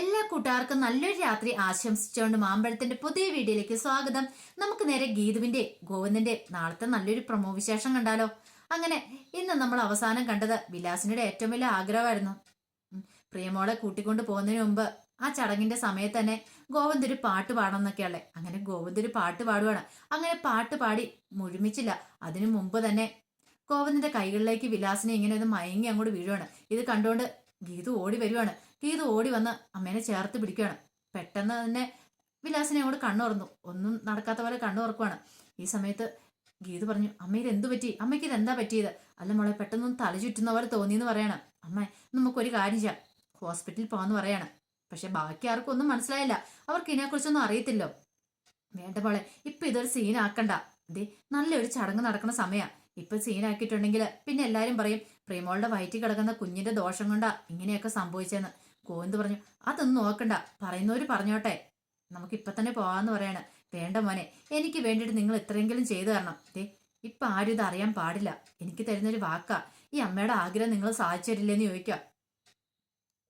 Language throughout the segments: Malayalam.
എല്ലാ കൂട്ടുകാർക്കും നല്ലൊരു രാത്രി ആശംസിച്ചുകൊണ്ട് മാമ്പഴത്തിന്റെ പുതിയ വീഡിയോയിലേക്ക് സ്വാഗതം. നമുക്ക് നേരെ ഗീതുവിന്റെ ഗോവിന്ദന്റെ നാളത്തെ നല്ലൊരു പ്രമോ വിശേഷം കണ്ടാലോ? അങ്ങനെ ഇന്ന് നമ്മൾ അവസാനം കണ്ടത് വിലാസിനുടെ ഏറ്റവും വലിയ ആഗ്രഹമായിരുന്നു. പ്രിയമോളെ കൂട്ടിക്കൊണ്ട് പോകുന്നതിന് മുമ്പ് ആ ചടങ്ങിന്റെ സമയത്ത് തന്നെ ഗോവിന്ദ് ഒരു പാട്ട് പാടണം എന്നൊക്കെയല്ലേ അങ്ങനെ ഗോവിന്ദ് ഒരു പാട്ട് പാടുവാണ്. അങ്ങനെ പാട്ട് പാടി മുഴുമിച്ചില്ല. അതിനു മുമ്പ് തന്നെ ഗോവിന്ദിന്റെ കൈകളിലേക്ക് വിലാസിനെ ഇങ്ങനെ ഒന്ന് മയങ്ങി അങ്ങോട്ട് വീഴുവാണ്. ഇത് കണ്ടുകൊണ്ട് ഗീതു ഓടി വരുവാണ്. ഗീതു ഓടി വന്ന് അമ്മേനെ ചേർത്ത് പിടിക്കുകയാണ്. പെട്ടെന്ന് തന്നെ വിലാസിനെ അങ്ങോട്ട് കണ്ണുറന്നു. ഒന്നും നടക്കാത്ത പോലെ കണ്ണു ഈ സമയത്ത് ഗീതു പറഞ്ഞു അമ്മയിൽ എന്തു പറ്റി? അമ്മയ്ക്ക് എന്താ പറ്റിയത്? അല്ല മോളെ പെട്ടെന്ന് തല ചുറ്റുന്ന പോലെ തോന്നിയെന്ന് പറയണം. അമ്മ നമുക്കൊരു കാര്യം ചെയ്യാം. ഹോസ്പിറ്റലിൽ പോകാന്ന് പറയാണ്. പക്ഷെ ബാക്കി ആർക്കും ഒന്നും മനസ്സിലായില്ല. അവർക്ക് ഇതിനെക്കുറിച്ചൊന്നും അറിയത്തില്ലോ. വേണ്ട മോളെ ഇപ്പൊ ഇതൊരു സീനാക്കണ്ട. ദേ നല്ലൊരു ചടങ്ങ് നടക്കുന്ന സമയാ. ഇപ്പൊ സീനാക്കിയിട്ടുണ്ടെങ്കിൽ പിന്നെ എല്ലാരും പറയും പ്രേമോളുടെ വയറ്റിൽ കിടക്കുന്ന കുഞ്ഞിന്റെ ദോഷം കൊണ്ടാ ഇങ്ങനെയൊക്കെ സംഭവിച്ചെന്ന്. ഗോവിന്ദ് പറഞ്ഞു അതൊന്നും നോക്കണ്ട. പറയുന്നവര് പറഞ്ഞോട്ടെ. നമുക്ക് ഇപ്പൊ തന്നെ പോവാന്ന് പറയാണ്. വേണ്ട മോനെ എനിക്ക് വേണ്ടിയിട്ട് നിങ്ങൾ ഇത്രയെങ്കിലും ചെയ്തു തരണം. ദേ ഇപ്പൊ ആരും ഇത് അറിയാൻ പാടില്ല. എനിക്ക് തരുന്നൊരു വാക്കാ. ഈ അമ്മയുടെ ആഗ്രഹം നിങ്ങൾ സാധിച്ചു തരില്ലെന്ന് ചോദിക്കാം.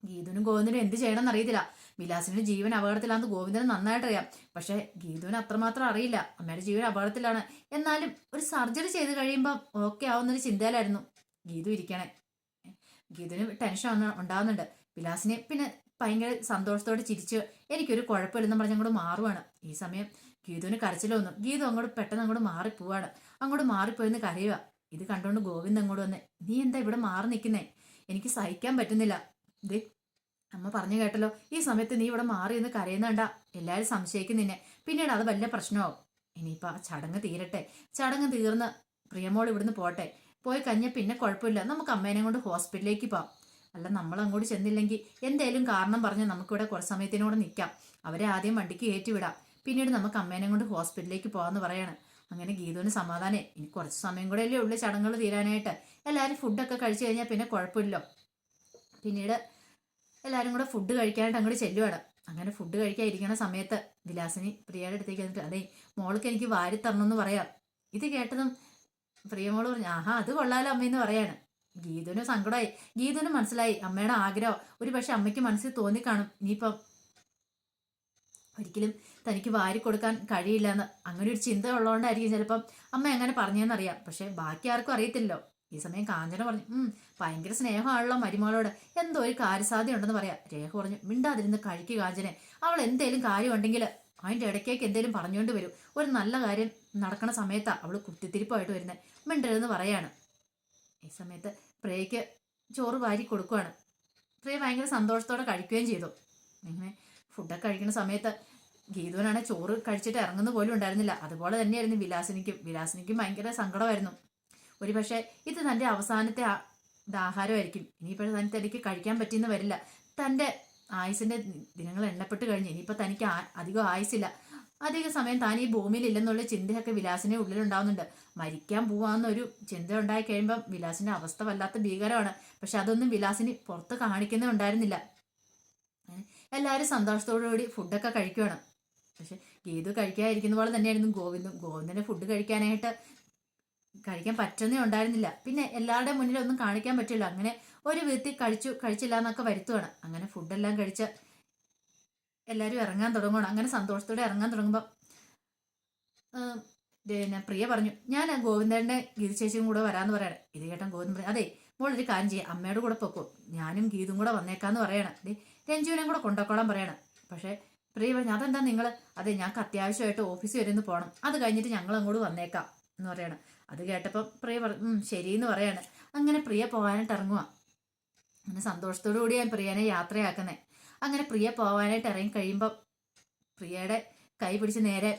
ഗീതുവിനും ഗോവിന്ദനും എന്ത് ചെയ്യണമെന്ന് അറിയത്തില്ല. വിലാസിന്റെ ജീവൻ അപകടത്തിലാണെന്ന് ഗോവിന്ദന് നന്നായിട്ട് അറിയാം പക്ഷെ ഗീതുവിന് അത്രമാത്രം അറിയില്ല. അമ്മയുടെ ജീവൻ അപകടത്തിലാണ്. എന്നാലും ഒരു സർജറി ചെയ്ത് കഴിയുമ്പോൾ ഓക്കെ ആവുന്നൊരു ചിന്തയിലായിരുന്നു ഗീതു ഇരിക്കണേ. ഗീതുവിന് ടെൻഷൻ വന്ന് ഉണ്ടാവുന്നുണ്ട്. വിലാസിനെ പിന്നെ ഭയങ്കര സന്തോഷത്തോടെ ചിരിച്ച് എനിക്കൊരു കുഴപ്പമില്ലെന്ന് പറഞ്ഞ് അങ്ങോട്ട് മാറുവാണ്. ഈ സമയം ഗീതുവിന് കരച്ചിലൊന്നും ഗീതു അങ്ങോട്ട് പെട്ടെന്ന് അങ്ങോട്ട് മാറിപ്പോവാണ്. അങ്ങോട്ട് മാറിപ്പോയെന്ന് കരയുക. ഇത് കണ്ടുകൊണ്ട് ഗോവിന്ദ് അങ്ങോട്ട് വന്ന് നീ എന്താ ഇവിടെ മാറി നിൽക്കുന്നേ എനിക്ക് സഹിക്കാൻ പറ്റുന്നില്ല. ദേ അമ്മ പറഞ്ഞു കേട്ടല്ലോ ഈ സമയത്ത് നീ ഇവിടെ മാറി എന്ന് കരയുന്നണ്ട എല്ലാവരും സംശയിക്കും നിന്നെ. പിന്നീട് അത് വലിയ പ്രശ്നമാവും. ഇനിയിപ്പോൾ ആ ചടങ്ങ് തീരട്ടെ. ചടങ്ങ് തീർന്ന് പ്രിയമോൾ ഇവിടുന്ന് പോട്ടെ. പോയി കഴിഞ്ഞാൽ പിന്നെ കുഴപ്പമില്ല. നമുക്ക് അമ്മേനെ കൊണ്ട് ഹോസ്പിറ്റലിലേക്ക് പോവാം അല്ല നമ്മൾ അങ്ങോട്ട് ചെന്നില്ലെങ്കിൽ എന്തേലും കാരണം പറഞ്ഞ് നമുക്കിവിടെ കുറച്ച് സമയത്തിനോട് നിൽക്കാം അവരെ ആദ്യം വണ്ടിക്ക് കയറ്റിവിടാം പിന്നീട് നമുക്ക് അമ്മേനെ കൊണ്ട് ഹോസ്പിറ്റലിലേക്ക് പോകാമെന്ന് പറയാണ്. അങ്ങനെ ഗീതുവിന് സമാധാനം. ഇനി കുറച്ച് സമയം കൂടെ അല്ലേ ഉള്ളൂ ചടങ്ങുകൾ തീരാനായിട്ട്. എല്ലാവരും ഫുഡൊക്കെ കഴിച്ചു കഴിഞ്ഞാൽ പിന്നെ കുഴപ്പമില്ലല്ലോ. പിന്നീട് എല്ലാവരും കൂടെ ഫുഡ് കഴിക്കാനായിട്ട് അങ്ങോട്ട് ചെല്ലുവാണ്. അങ്ങനെ ഫുഡ് കഴിക്കാൻ ഇരിക്കുന്ന സമയത്ത് വിലാസിനി പ്രിയയുടെ അടുത്തേക്ക് വന്നിട്ട് അതെ മോൾക്ക് എനിക്ക് വാരി തരണമെന്ന് പറയാം. ഇത് കേട്ടതും പ്രിയമോൾ പറഞ്ഞു ആഹാ അത് കൊള്ളാലോ അമ്മയെന്ന് പറയാണ്. ഗീതുവിന് സങ്കടമായി. ഗീതുവിന് മനസ്സിലായി. അമ്മയുടെ ആഗ്രഹം. ഒരു പക്ഷെ അമ്മയ്ക്ക് മനസ്സിൽ തോന്നിക്കാണും. ഇനിയിപ്പം ഒരിക്കലും തനിക്ക് വാരി കൊടുക്കാൻ കഴിയില്ല എന്ന് അങ്ങനെ ഒരു ചിന്ത ഉള്ളതുകൊണ്ടായിരിക്കും ചിലപ്പം അമ്മ എങ്ങനെ പറഞ്ഞതെന്നറിയാം പക്ഷെ ബാക്കി ആർക്കും അറിയത്തില്ലല്ലോ. ഈ സമയം കാഞ്ചന പറഞ്ഞു ഉം ഭയങ്കര സ്നേഹമാണല്ലോ മരുമകളോട് എന്തോ ഒരു കാര്യസാധ്യ ഉണ്ടെന്ന് പറയാം. രേഖ പറഞ്ഞു മിണ്ടാതിരുന്ന് കഴിക്കുക കാഞ്ചനെ. അവൾ എന്തേലും കാര്യമുണ്ടെങ്കിൽ അതിന്റെ ഇടയ്ക്കേക്ക് എന്തേലും പറഞ്ഞുകൊണ്ട് വരും. ഒരു നല്ല കാര്യം നടക്കണ സമയത്താണ് അവൾ കുത്തിത്തിരിപ്പായിട്ട് വരുന്നത് മിണ്ടരുതെന്ന് പറയാണ്. ഈ സമയത്ത് പ്രേയ്ക്ക് ചോറ് വാരി കൊടുക്കുകയാണ് പ്രേ ഭയങ്കര സന്തോഷത്തോടെ കഴിക്കുകയും ചെയ്തു. ഇങ്ങനെ ഫുഡൊക്കെ കഴിക്കുന്ന സമയത്ത് ഗീതുവിനാണ് ചോറ് കഴിച്ചിട്ട് ഇറങ്ങുന്ന പോലും ഉണ്ടായിരുന്നില്ല. അതുപോലെ തന്നെയായിരുന്നു വിലാസിനിക്കും. വിലാസിനിക്കും ഭയങ്കര സങ്കടമായിരുന്നു. ഒരു പക്ഷേ ഇത് തന്റെ അവസാനത്തെ ആഹാരമായിരിക്കും ഇനിയിപ്പോൾ തന്നെ തനിക്ക് കഴിക്കാൻ പറ്റിയെന്ന് വരില്ല. തന്റെ ആയുസിന്റെ ദിനങ്ങൾ എണ്ണപ്പെട്ട് കഴിഞ്ഞ് ഇനിയിപ്പോൾ തനിക്ക് അധികം ആയുസില്ല. അധിക സമയം താൻ ഈ ഭൂമിയിൽ ഇല്ലെന്നുള്ള ചിന്തയൊക്കെ വിലാസിന്റെ ഉള്ളിലുണ്ടാവുന്നുണ്ട്. മരിക്കാൻ പോവാന്നൊരു ചിന്ത ഉണ്ടായി കഴിയുമ്പം വിലാസിന്റെ അവസ്ഥ വല്ലാത്ത ഭീകരമാണ്. പക്ഷെ അതൊന്നും വിലാസിന് പുറത്ത് കാണിക്കുന്നുണ്ടായിരുന്നില്ല എല്ലാവരും സന്തോഷത്തോടുകൂടി ഫുഡൊക്കെ കഴിക്കുകയാണ് പക്ഷെ ഗീതു കഴിക്കാതിരിക്കുന്ന പോലെ തന്നെയായിരുന്നു ഗോവിന്ദും. ഗോവിന്ദന് ഫുഡ് കഴിക്കാനായിട്ട് കഴിക്കാൻ പറ്റുന്നേ ഉണ്ടായിരുന്നില്ല. പിന്നെ എല്ലാവരുടെ മുന്നിൽ ഒന്നും കാണിക്കാൻ പറ്റില്ല. അങ്ങനെ ഒരു വിധത്തിൽ കഴിച്ചു കഴിച്ചില്ല എന്നൊക്കെ വരുത്തുവാണ്. അങ്ങനെ ഫുഡെല്ലാം കഴിച്ച് എല്ലാവരും ഇറങ്ങാൻ തുടങ്ങണം അങ്ങനെ സന്തോഷത്തോടെ ഇറങ്ങാൻ തുടങ്ങുമ്പോൾ പിന്നെ പ്രിയ പറഞ്ഞു ഞാൻ ഗോവിന്ദന്റെ ഗോവിന്ദന്റെ ഗീത കൂടെ വരാന്ന് പറയണേ. ഇത് കേട്ടൻ ഗോവിന്ദൻ പറഞ്ഞു അതെ ഒരു കാര്യം ചെയ്യാം. അമ്മയുടെ കൂടെ പൊക്കോ. ഞാനും ഗീതും കൂടെ വന്നേക്കാന്ന് പറയണം. രഞ്ജുവിനെയും കൂടെ കൊണ്ടക്കോളാൻ പറയണം. പക്ഷേ പ്രിയ പറഞ്ഞു അതെന്താ നിങ്ങൾ അതെ ഞങ്ങൾക്ക് അത്യാവശ്യമായിട്ട് ഓഫീസിൽ വരെ ഒന്ന് പോകണം അത് കഴിഞ്ഞിട്ട് ഞങ്ങൾ അങ്ങോട്ട് വന്നേക്കാം എന്ന് പറയണം. അത് കേട്ടപ്പം പ്രിയ പറഞ്ഞു ശരി ശരിയെന്ന് പറയാണ്. അങ്ങനെ പ്രിയ പോകാനായിട്ട് ഇറങ്ങുക അങ്ങനെ സന്തോഷത്തോടു കൂടി ഞാൻ പ്രിയനെ യാത്രയാക്കുന്നേ. അങ്ങനെ പ്രിയ പോവാനായിട്ട് ഇറങ്ങി കഴിയുമ്പോൾ പ്രിയയുടെ കൈ പിടിച്ച് നേരെ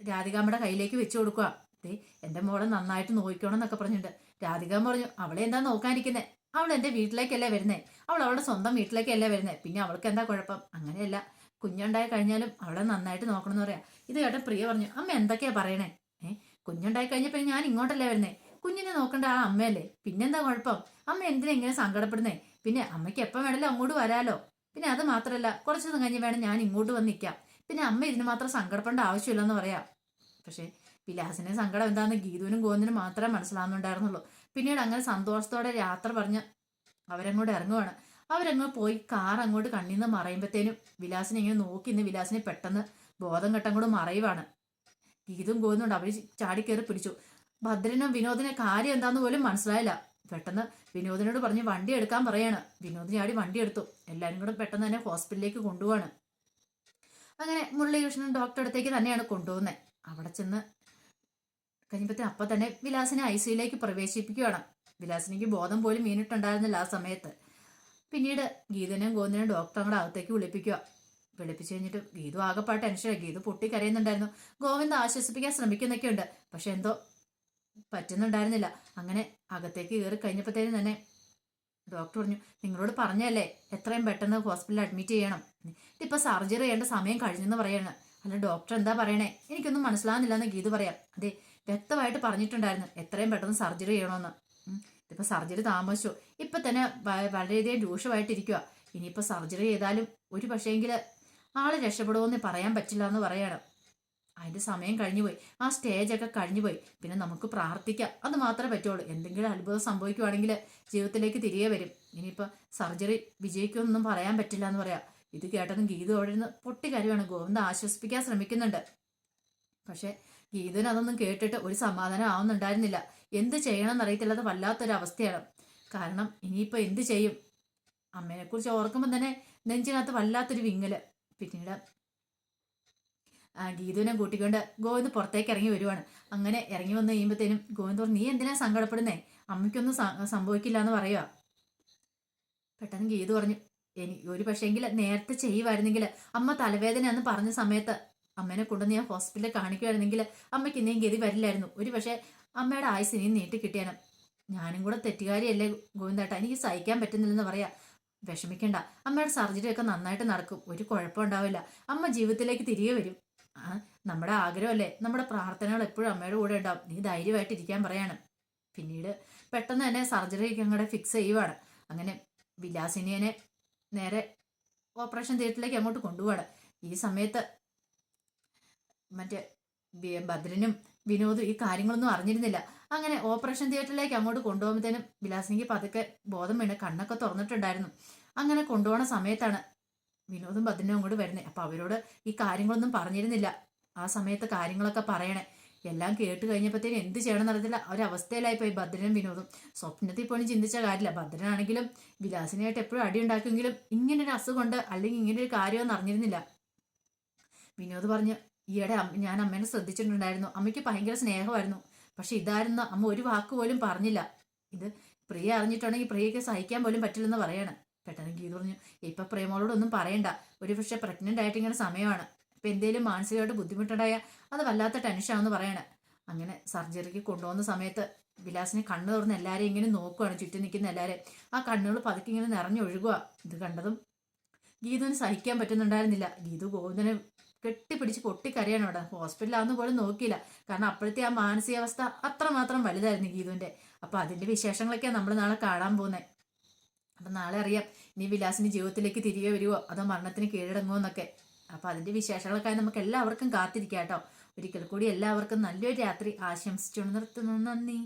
രാധികാമ്മയുടെ കയ്യിലേക്ക് വെച്ചു കൊടുക്കുക. ദേ എന്റെ മോളെ നന്നായിട്ട് നോക്കണം എന്നൊക്കെ പറഞ്ഞിട്ടുണ്ട്. രാധികാമ്മ പറഞ്ഞു അവളെ എന്താ നോക്കാനിരിക്കുന്നേ? അവൾ എന്റെ വീട്ടിലേക്കല്ലേ വരുന്നത് അവൾ അവളുടെ സ്വന്തം വീട്ടിലേക്കല്ലേ വരുന്നത് പിന്നെ അവൾക്ക് എന്താ കുഴപ്പം? അങ്ങനെയല്ല. കുഞ്ഞുണ്ടായി കഴിഞ്ഞാലും അവളെ നന്നായിട്ട് നോക്കണമെന്ന് പറയാം. ഇത് കേട്ട പ്രിയ പറഞ്ഞു അമ്മ എന്തൊക്കെയാണ് പറയണേ? ഏ കുഞ്ഞുണ്ടായി കഴിഞ്ഞപ്പോൾ ഞാൻ ഇങ്ങോട്ടല്ലേ വരുന്നത് കുഞ്ഞിനെ നോക്കേണ്ട ആ അമ്മയല്ലേ? പിന്നെന്താ കുഴപ്പം? അമ്മ എന്തിനാ ഇങ്ങനെ സങ്കടപ്പെടുന്നേ? പിന്നെ അമ്മയ്ക്ക് എപ്പം വേണമല്ലോ അങ്ങോട്ട് വരാലോ. പിന്നെ അത് മാത്രമല്ല കുറച്ചൊന്നും കഴിഞ്ഞ് വേണം ഞാൻ ഇങ്ങോട്ട് വന്ന് നിൽക്കാം. പിന്നെ അമ്മ ഇതിന് മാത്രം സങ്കടപ്പെടേണ്ട ആവശ്യമില്ലെന്ന് പറയാം. പക്ഷേ വിലാസിനെ സങ്കടം എന്താണെന്ന് ഗീതുവിനും ഗോവിന്ദനും മാത്രമേ മനസ്സിലാവുന്നുണ്ടായിരുന്നുള്ളൂ. പിന്നീട് അങ്ങനെ സന്തോഷത്തോടെ യാത്ര പറഞ്ഞ് അവരങ്ങോട്ട് ഇറങ്ങുവാണ്. അവരങ്ങ് പോയി കാർ അങ്ങോട്ട് കണ്ണിന്ന് മറയുമ്പത്തേനും വിലാസിനെ ഇങ്ങനെ നോക്കി ഇന്ന് വിലാസിനെ പെട്ടെന്ന് ബോധം കെട്ടം കൂടെ മറയുവാണ്. ഗീതും ഗോവിന്ദുണ്ട് അവർ ചാടിക്കേറി പിടിച്ചു. ഭദ്രനും വിനോദിനെ കാര്യം എന്താന്ന് പോലും മനസ്സിലായില്ല. പെട്ടെന്ന് വിനോദിനോട് പറഞ്ഞ് വണ്ടി എടുക്കാൻ പറയാണ്. വിനോദ് ചാടി വണ്ടി എടുത്തു. എല്ലാവരും കൂടെ പെട്ടെന്ന് തന്നെ ഹോസ്പിറ്റലിലേക്ക് കൊണ്ടുപോവാണ്. അങ്ങനെ മുരളീകൃഷ്ണൻ ഡോക്ടറെ അടുത്തേക്ക് തന്നെയാണ് കൊണ്ടുപോകുന്നത് അവിടെ ചെന്ന് കഴിഞ്ഞപ്പോഴത്തെ അപ്പം തന്നെ വിലാസിനെ ഐ സിയിലേക്ക് പ്രവേശിപ്പിക്കുകയാണ് വിലാസിനിക്ക് ബോധം പോലും വീണിട്ടുണ്ടായിരുന്നില്ല ആ സമയത്ത്. പിന്നീട് ഗീതനെയും ഗോവിന്ദനെയും ഡോക്ടറെ അങ്ങോട്ട് അകത്തേക്ക് വിളിപ്പിക്കുക വിളിപ്പിച്ചു കഴിഞ്ഞിട്ട് ഗീതു ആകെപ്പാട്ട് ടെൻഷനായി ഗീതു പൊട്ടി കരയുന്നുണ്ടായിരുന്നു ഗോവിന്ദ് ആശ്വസിപ്പിക്കാൻ ശ്രമിക്കുന്നൊക്കെയുണ്ട്. പക്ഷെ എന്തോ പറ്റുന്നുണ്ടായിരുന്നില്ല. അങ്ങനെ അകത്തേക്ക് കയറി കഴിഞ്ഞപ്പോഴത്തേനും തന്നെ ഡോക്ടർ പറഞ്ഞു നിങ്ങളോട് പറഞ്ഞല്ലേ എത്രയും പെട്ടെന്ന് ഹോസ്പിറ്റലിൽ അഡ്മിറ്റ് ചെയ്യണം. ഇതിപ്പോൾ സർജറി ചെയ്യേണ്ട സമയം കഴിഞ്ഞെന്ന് പറയാണ്. അല്ല ഡോക്ടർ എന്താ പറയണേ? എനിക്കൊന്നും മനസ്സിലാകുന്നില്ല എന്ന് ഗീതു പറയാം. അതെ വ്യക്തമായിട്ട് പറഞ്ഞിട്ടുണ്ടായിരുന്നു എത്രയും പെട്ടെന്ന് സർജറി ചെയ്യണമെന്ന്. ഇതിപ്പോൾ സർജറി താമസിച്ചു. ഇപ്പം തന്നെ വളരെയധികം രൂക്ഷമായിട്ടിരിക്കുക ഇനിയിപ്പോൾ സർജറി ചെയ്താലും ഒരു പക്ഷേങ്കിൽ ആൾ രക്ഷപ്പെടുമോ എന്ന് പറയാൻ പറ്റില്ല എന്ന് പറയാണ്. അതിന്റെ സമയം കഴിഞ്ഞുപോയി ആ സ്റ്റേജൊക്കെ കഴിഞ്ഞുപോയി പിന്നെ നമുക്ക് പ്രാർത്ഥിക്കാം. അത് മാത്രമേ പറ്റുള്ളൂ. എന്തെങ്കിലും അത്ഭുതം സംഭവിക്കുവാണെങ്കിൽ ജീവിതത്തിലേക്ക് തിരികെ വരും. ഇനിയിപ്പോൾ സർജറി വിജയിക്കുമെന്നൊന്നും പറയാൻ പറ്റില്ല എന്ന് പറയാം. ഇത് കേട്ടതും ഗീത അവിടെ നിന്ന് പൊട്ടിക്കരുവാണ് ഗോവിന്ദ ആശ്വസിപ്പിക്കാൻ ശ്രമിക്കുന്നുണ്ട്. പക്ഷേ ഗീതന് അതൊന്നും കേട്ടിട്ട് ഒരു സമാധാനം ആവുന്നുണ്ടായിരുന്നില്ല. എന്ത് ചെയ്യണമെന്ന് അറിയത്തില്ലാത്ത വല്ലാത്തൊരു അവസ്ഥയാണ്. കാരണം ഇനിയിപ്പോൾ എന്ത് ചെയ്യും? അമ്മയെക്കുറിച്ച് ഓർക്കുമ്പോൾ തന്നെ നെഞ്ചിനകത്ത് വല്ലാത്തൊരു വിങ്ങൽ. പിന്നീട് ഗീതുവിനെ കൂട്ടിക്കൊണ്ട് ഗോവിന്ദ് പുറത്തേക്ക് ഇറങ്ങി വരുവാണ്. അങ്ങനെ ഇറങ്ങി വന്ന് കഴിയുമ്പോഴത്തേനും ഗോവിന്ദ് പറഞ്ഞു നീ എന്തിനാ സങ്കടപ്പെടുന്നേ? അമ്മയ്ക്കൊന്നും സംഭവിക്കില്ല എന്ന് പറയുക പെട്ടെന്ന് ഗീതു പറഞ്ഞു എനി ഒരു പക്ഷേങ്കിൽ നേരത്തെ ചെയ്യുമായിരുന്നെങ്കിൽ അമ്മ തലവേദന എന്ന് പറഞ്ഞ സമയത്ത് അമ്മേനെ കൊണ്ടുവന്ന് ഞാൻ ഹോസ്പിറ്റലിൽ കാണിക്കുമായിരുന്നെങ്കിൽ അമ്മയ്ക്ക് ഇനിയും ഗതി വരില്ലായിരുന്നു. ഒരു പക്ഷേ അമ്മയുടെ ആയുസ് ഇനിയും നീട്ടി കിട്ടിയാണ് ഞാനും കൂടെ തെറ്റുകാരിയല്ലേ ഗോവിന്ദേട്ട എനിക്ക് സഹിക്കാൻ പറ്റുന്നില്ലെന്ന് പറയാം. വിഷമിക്കണ്ട. അമ്മയുടെ സർജറി ഒക്കെ നന്നായിട്ട് നടക്കും. ഒരു കുഴപ്പം ഉണ്ടാവില്ല അമ്മ ജീവിതത്തിലേക്ക് തിരികെ വരും. ആ നമ്മുടെ ആഗ്രഹമല്ലേ? നമ്മുടെ പ്രാർത്ഥനകൾ എപ്പോഴും അമ്മയുടെ കൂടെ ഉണ്ടാവും. നീ ധൈര്യമായിട്ട് ഇരിക്കാൻ പറയാണ്. പിന്നീട് പെട്ടെന്ന് തന്നെ സർജറിക്ക് അങ്ങോട്ട് ഫിക്സ് ചെയ്യുവാണ്. അങ്ങനെ വിലാസിനിയനെ നേരെ ഓപ്പറേഷൻ തിയേറ്ററിലേക്ക് അങ്ങോട്ട് കൊണ്ടുപോവാണ്. ഈ സമയത്ത് മറ്റേ ഭദ്രനും വിനോദും ഈ കാര്യങ്ങളൊന്നും അറിഞ്ഞിരുന്നില്ല. അങ്ങനെ ഓപ്പറേഷൻ തിയേറ്ററിലേക്ക് അങ്ങോട്ട് കൊണ്ടുപോകുമ്പോഴത്തേനും വിലാസിനിക്ക് പതുക്കെ ബോധം വീണ് കണ്ണൊക്കെ തുറന്നിട്ടുണ്ടായിരുന്നു. അങ്ങനെ കൊണ്ടുപോകുന്ന സമയത്താണ് വിനോദും ഭദ്രനും അങ്ങോട്ട് വരുന്നേ. അപ്പൊ അവരോട് ഈ കാര്യങ്ങളൊന്നും പറഞ്ഞിരുന്നില്ല. ആ സമയത്ത് കാര്യങ്ങളൊക്കെ പറയണേ. എല്ലാം കേട്ട് കഴിഞ്ഞപ്പോഴത്തേനും എന്ത് ചെയ്യണം എന്നറിയത്തില്ല ഒരവസ്ഥയിലായി പോയി ഭദ്രനും വിനോദും. സ്വപ്നത്തിൽ പോലും ചിന്തിച്ച കാര്യമില്ല. ഭദ്രനാണെങ്കിലും വിലാസിനായിട്ട് എപ്പോഴും അടി ഉണ്ടാക്കുമെങ്കിലും ഇങ്ങനൊരു അസുഖമുണ്ട് അല്ലെങ്കിൽ ഇങ്ങനെ ഒരു കാര്യമെന്ന് അറിഞ്ഞിരുന്നില്ല. വിനോദ് പറഞ്ഞു ഈയിടെ ഞാൻ അമ്മേനെ ശ്രദ്ധിച്ചിട്ടുണ്ടായിരുന്നു. അമ്മയ്ക്ക് ഭയങ്കര സ്നേഹമായിരുന്നു. പക്ഷെ ഇതായിരുന്നു. അമ്മ ഒരു വാക്ക് പോലും പറഞ്ഞില്ല. ഇത് പ്രിയ അറിഞ്ഞിട്ടുണ്ടെങ്കിൽ പ്രിയയ്ക്ക് സഹിക്കാൻ പോലും പറ്റില്ലെന്ന് പറയാണ്. പെട്ടെന്ന് ഗീത പറഞ്ഞു ഇപ്പൊ പ്രേമോളോടൊന്നും പറയണ്ട. ഒരു പക്ഷെ പ്രഗ്നന്റ് ആയിട്ട് ഇങ്ങനെ സമയമാണ്. ഇപ്പൊ എന്തേലും മാനസികമായിട്ട് ബുദ്ധിമുട്ടുണ്ടായ അത് വല്ലാത്ത ടെൻഷനാണെന്ന് പറയണേ. അങ്ങനെ സർജറിക്ക് കൊണ്ടുപോകുന്ന സമയത്ത് വിലാസിനെ കണ്ണു തുറന്ന് എല്ലാവരെയും ഇങ്ങനെ നോക്കുവാണ് ചുറ്റും നിൽക്കുന്ന എല്ലാവരെയും ആ കണ്ണുകൾ പതുക്കെ ഇങ്ങനെ നിറഞ്ഞൊഴുകുക ഇത് കണ്ടതും ഗീതുവിന് സഹിക്കാൻ പറ്റുന്നുണ്ടായിരുന്നില്ല. ഗീതു ഗോവിന്ദനെ കെട്ടിപ്പിടിച്ച് പൊട്ടിക്കരയാണ് അവിടെ. ഹോസ്പിറ്റലാന്ന് പോലും നോക്കിയില്ല. കാരണം അപ്പോഴത്തെ ആ മാനസികാവസ്ഥ അത്രമാത്രം വലുതായിരുന്നു ഗീതുവിന്റെ അപ്പോൾ അതിന്റെ വിശേഷങ്ങളൊക്കെയാണ് നമ്മൾ നാളെ കാണാൻ പോകുന്നത് അപ്പൊ നാളെ അറിയാം ഇനി വിലാസിന് ജീവിതത്തിലേക്ക് തിരികെ വരുമോ അതോ മരണത്തിന് കീഴടങ്ങുമോ എന്നൊക്കെ. അപ്പോൾ അതിന്റെ വിശേഷങ്ങൾക്കായി നമുക്ക് എല്ലാവർക്കും കാത്തിരിക്കാം കേട്ടോ. ഒരിക്കൽ കൂടി എല്ലാവർക്കും നല്ലൊരു രാത്രി ആശംസിച്ചു നിർത്തുന്നു. നന്ദി.